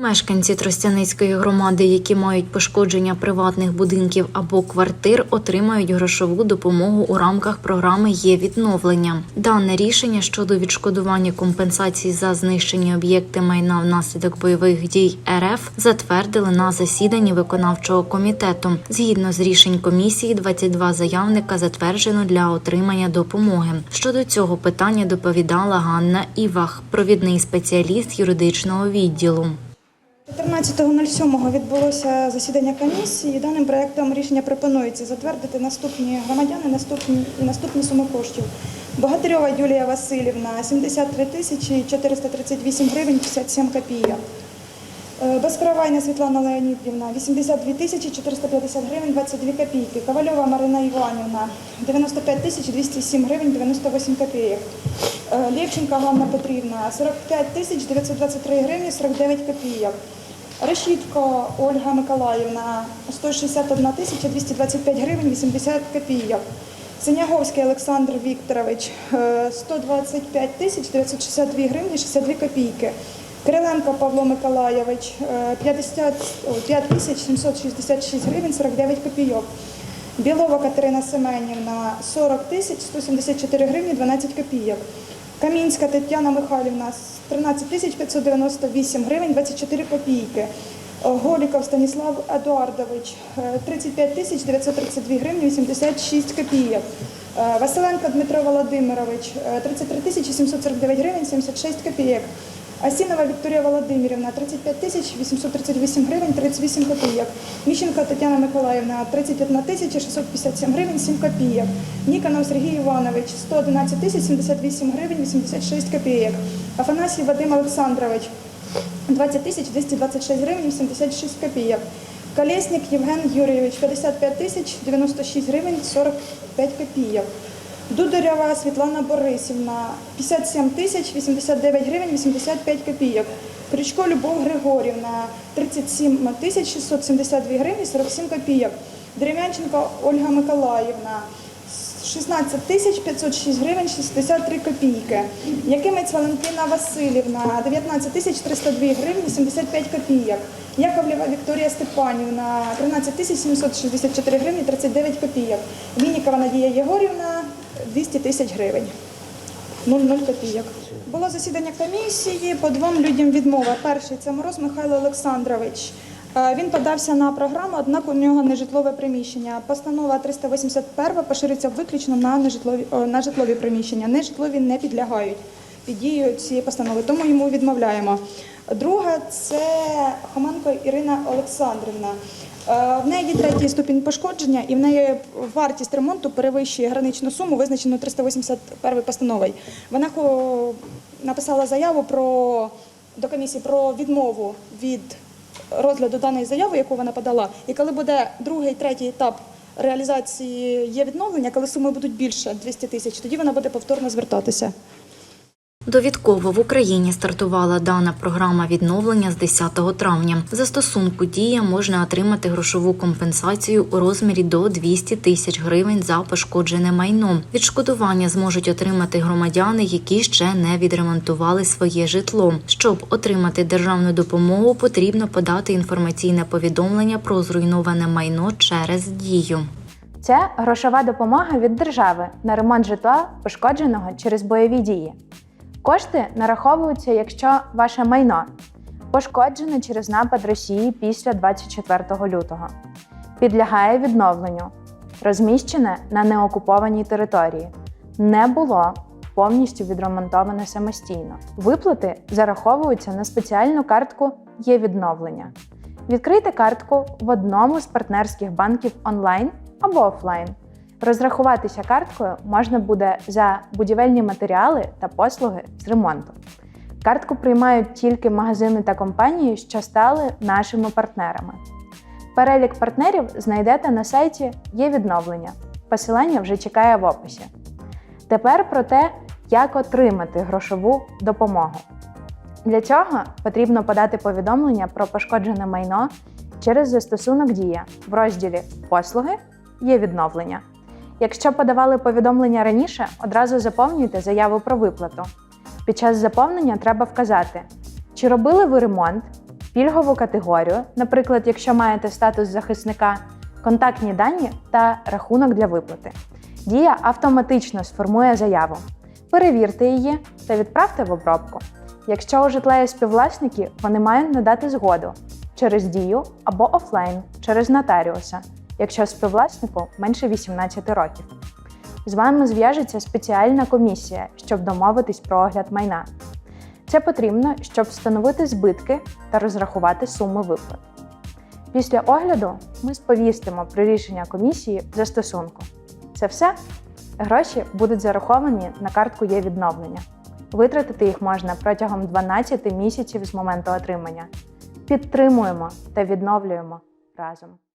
Мешканці Тростяницької громади, які мають пошкодження приватних будинків або квартир, отримають грошову допомогу у рамках програми є відновлення. Дане рішення щодо відшкодування компенсацій за знищені об'єкти майна внаслідок бойових дій РФ затвердили на засіданні виконавчого комітету. Згідно з рішень комісії, 22 заявника затверджено для отримання допомоги. Щодо цього питання доповідала Ганна Івах, провідний спеціаліст юридичного відділу. 14.07 відбулося засідання комісії. Даним проектом рішення пропонується затвердити наступні громадяни, наступні і наступні суми коштів. Богатирьова Юлія Васильівна 73 тисячі 438 гривень 57 копійок. Е, Безкоровайна Світлана Леонідівна 82 тисячі 450 гривень 22 копійки. Ковальова Марина Іванівна 95 тисяч 207 гривень 98 копійок. Е, Лєвченка Ганна Петрівна 45 тисяч 923 гривні 49 копійок. Решітко Ольга Миколаївна 161 тисяча 225 гривень 80 копійок. Синяговський Олександр Вікторович е, 125 тисяч 962 гривні 62 копійки. Кириленко Павло Миколайович е, 50, о, 5 тисяч 766 гривень 49 копійок. Білова Катерина Семенівна 40 тисяч 174 гривні 12 копійок. Камінська Тетяна Михайлівна 13 тисяч 598 гривень 24 копійки. Голіков Станіслав Едуардович е, 35 тисяч 932 гривні 86 копійок. Е, Василенко Дмитро Володимирович е, 33 тисячі 749 гривень 76 копійок. Асінова Вікторія Володимирівна 35 тисяч 838 гривень 38 копійок. Міщенко Тетяна Миколаївна 31 тисяча 657 гривень 7 копійок. Ніконов Сергій Іванович 111 тисяч 78 гривень 86 копійок. Афанасій Вадим Олександрович 20 тисяч 226 гривень 76 копійок. Колесник Євген Юрійович 55 тисяч 96 гривень 45 копійок. Дударєва Світлана Борисівна 57 тисяч 89 гривень 85 копійок. Крючко Любов Григорівна 37 тисяч 672 гривні 47 копійок. Дерев'янченко Ольга Миколаївна 16 тисяч 506 гривень 63 копійки. Якимець Валентина Васильівна 19 тисяч 302 гривні 75 копійок. Яковлєва Вікторія Степанівна 13 тисяч 764 гривні 39 копійок. Вінікова Надія Єгорівна 200 тисяч гривень. 0,0 копійок. Було засідання комісії по двом людям відмова. Перший це Мороз Михайло Олександрович. Е, Він подався на програму, однак у нього нежитлове приміщення. Постанова 381 поширюється виключно на нежитлові на житлові приміщення. Нежитлові не підлягають під дією цієї постанови, тому йому відмовляємо. Друга це Хоменко Ірина Олександрівна. Е, В неї третій ступінь пошкодження, і в неї вартість ремонту перевищує граничну суму, визначену 381 постановою. Вона написала заяву про до комісії про відмову від розгляду даної заяви, яку вона подала. І коли буде другий, третій етап реалізації є відновлення, коли суми будуть більше 200 тисяч, тоді вона буде повторно звертатися. Довідково в Україні стартувала дана програма відновлення з 10 травня. В застосунку дія можна отримати грошову компенсацію у розмірі до 200 тисяч гривень за пошкоджене майно. Відшкодування зможуть отримати громадяни, які ще не відремонтували своє житло. Щоб отримати державну допомогу, потрібно подати інформаційне повідомлення про зруйноване майно через дію. Це грошова допомога від держави на ремонт житла, пошкодженого через бойові дії. Кошти нараховуються, якщо ваше майно пошкоджене через напад Росії після 24 лютого, підлягає відновленню, розміщене на неокупованій території, не було повністю відремонтоване самостійно. Виплати зараховуються на спеціальну картку є відновлення. Відкрийте картку в одному з партнерських банків онлайн або офлайн. Розрахуватися карткою можна буде за будівельні матеріали та послуги з ремонту. Картку приймають тільки магазини та компанії, що стали нашими партнерами. Перелік партнерів знайдете на сайті Є відновлення. Посилання вже чекає в описі. Тепер про те, як отримати грошову допомогу. Для цього потрібно подати повідомлення про пошкоджене майно через застосунок Дія в розділі Послуги є відновлення. Якщо подавали повідомлення раніше, одразу заповнюйте заяву про виплату. Під час заповнення треба вказати, чи робили ви ремонт пільгову категорію, наприклад, якщо маєте статус захисника, контактні дані та рахунок для виплати. Дія автоматично сформує заяву. Перевірте її та відправте в обробку. Якщо у житла є співвласники, вони мають надати згоду через дію або офлайн через нотаріуса, якщо співвласнику менше 18 років. З вами зв'яжеться спеціальна комісія, щоб домовитись про огляд майна. Це потрібно, щоб встановити збитки та розрахувати суми виплат. Після огляду ми сповістимо про рішення комісії в застосунку. Це все. Гроші будуть зараховані на картку є відновлення. Витратити їх можна протягом 12 місяців з моменту отримання. Підтримуємо та відновлюємо разом.